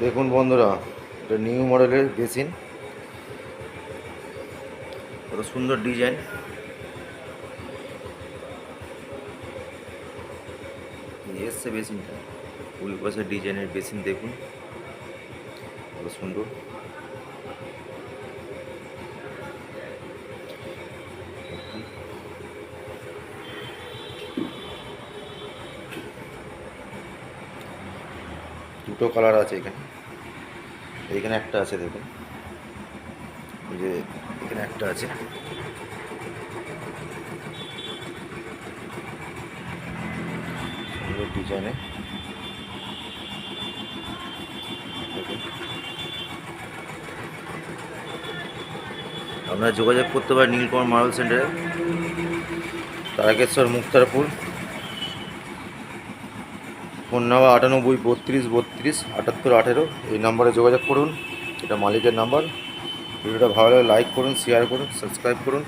দেখুন বন্ধুরা, এটা নিউ মডেলের বেসিন। কত সুন্দর ডিজাইন। এসছে বেসিনটা। কুড়ি পাশের ডিজাইনের বেসিন দেখুন। কত সুন্দর। দুটো কালার আছে এখানে। এইখানে একটা আছে দেখুন। যে এখানে একটা আছে। ডিজাইনে আপনারা যোগাযোগ করতে পারেন নীলকমল মার্বেল সেন্টারে। তারকেশ্বর মুক্তারপুর। ফোন নাম্বার আটানব্বই, বত্রিশ বত্রিশ, আটাত্তর, আঠেরো, এই নাম্বারে যোগাযোগ করুন। এটা মালিকের নাম্বার। ভিডিওটা ভালো লাগে লাইক করুন শেয়ার করুন সাবস্ক্রাইব করুন।